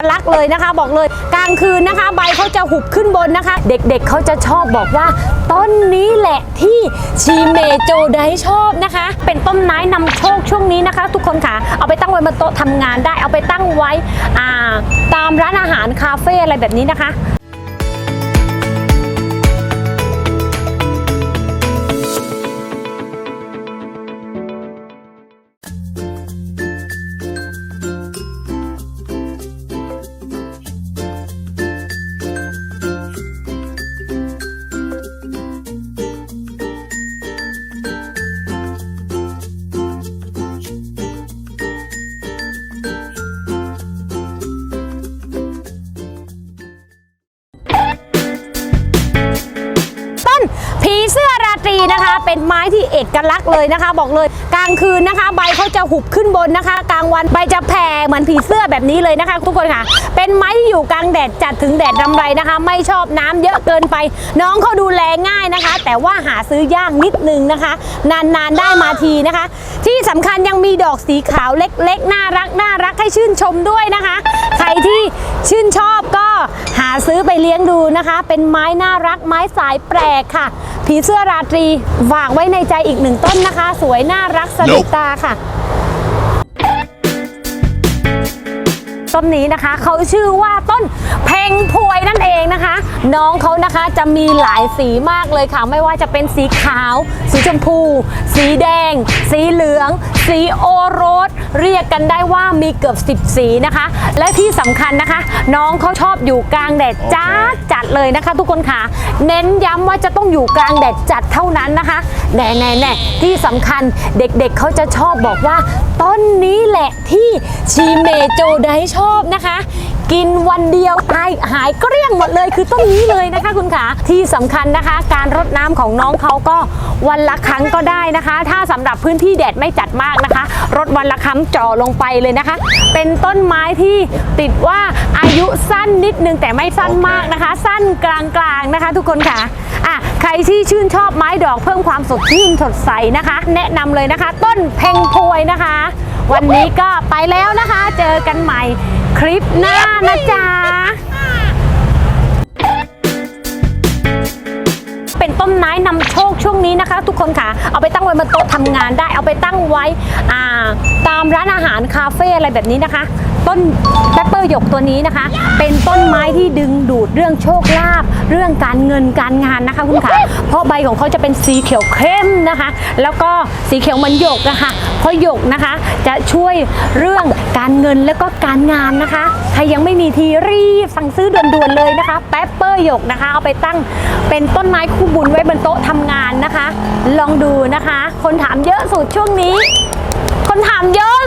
รักเลยนะคะบอกเลยกลางคืนนะคะ ใบเขาจะหุบขึ้นบนนะคะ เด็กๆเขาจะชอบบอกว่า ต้นนี้แหละที่ชีเมโจไดชอบนะคะ เป็นต้นไม้นำโชคช่วงนี้นะคะ ทุกคนค่ะเอาไปตั้งไว้บนโต๊ะทำงานได้เอาไปตั้งไว้อ่าตามร้านอาหารคาเฟ่อะไรแบบนี้นะคะ ตรีนะคะ เป็นไม้ที่เอกลักษณ์เลยนะคะ บอกเลยกลางคืนนะคะ ใบเขาจะหุบขึ้นบนนะคะ กลางวันใบจะแผ่เหมือนผีเสื้อแบบนี้เลยนะคะ ทุกคนค่ะ เป็นไม้ที่อยู่กลางแดดจัดถึงแดดรำไรนะคะ ไม่ชอบน้ำเยอะเกินไป น้องเขาดูแลง่ายนะคะ แต่ว่าหาซื้อยากนิดนึงนะคะ นานๆได้มาทีนะคะ ที่สำคัญยังมีดอกสีขาวเล็กๆน่ารักน่ารักให้ชื่นชมด้วยนะคะ ใครที่ชื่นชอบก็หาซื้อไปเลี้ยงดูนะคะ เป็นไม้น่ารักไม้สายแปลกค่ะ ผีเสื้อราตรีฝากไว้ในใจอีกหนึ่งต้นนะคะ สวยน่ารักสะดุดตาค่ะต้นนี้นะคะเขาชื่อว่าต้นเพงพวยนั่นเองนะคะ น้องเขานะคะจะมีหลายสีมากเลยค่ะ ไม่ว่าจะเป็นสีขาว สีชมพู สีแดง สีเหลือง สีโอโรส เรียกกันได้ว่ามีเกือบ 10 สีนะคะ และที่สำคัญนะคะ น้องเขาชอบอยู่กลางแดดจ้า จัดเลยนะคะ ทุกคนค่ะ เน้นย้ำว่าจะต้องอยู่กลางแดดจัดเท่านั้นนะคะแน่แน่แน่ที่สำคัญเด็กๆเขาจะชอบบอกว่า ต้นนี้แหละที่ชีเมโจไดชอบนะคะ กินวันเดียวหายหายเกลี้ยงหมดเลยคือต้นนี้เลยนะคะคุณขาที่สำคัญนะคะ การรดน้ำของน้องเขาก็วันละครั้งก็ได้นะคะ ถ้าสำหรับพื้นที่แดดไม่จัดมากนะคะรดวันละครั้งจ่อลงไปเลยนะคะ เป็นต้นไม้ที่ติดว่าอายุสั้นนิดนึงแต่ไม่สั้นมากนะคะ สั้นกลางๆนะคะ ทุกคนค่ะอะใครที่ชื่นชอบไม้ดอกเพิ่มความสดชื่นสดใสนะคะ แนะนำเลยนะคะ ต้นเพ่งพวยนะคะ วันนี้ก็ไปแล้วนะคะ เจอกันใหม่คลิปหน้านะจ๊ะ นต้นไม้นำโชคช่วงนี้นะคะ ทุกคนค่ะ เอาไปตั้งไว้บนโต๊ะทำงานได้ เอาไปตั้งไว้ตามร้านอาหารคาเฟ่อะไรแบบนี้นะคะ ต้นแปปเปอร์หยกตัวนี้นะคะ เป็นต้นไม้ที่ดึงดูดเรื่องโชคลาภเรื่องการเงินการงานนะคะคุณค่ะเพราะใบของเขาจะเป็นสีเขียวเข้มนะคะ แล้วก็สีเขียวมือนหยกนะคะเพราะหยกนะคะจะช่วยเรื่องการเงินแล้วก็การงานนะคะใครยังไม่มีทีรีบสั่งซื้อด่วนๆเลยนะคะแปปเปอร์หยกนะคะ เอาไปตั้งเป็นต้นไม้คู่บุญไว้ว้บนโต๊ะทำงานนะคะ ลองดูนะคะ คนถามเยอะสุดช่วงนี้ คนถามเยอะ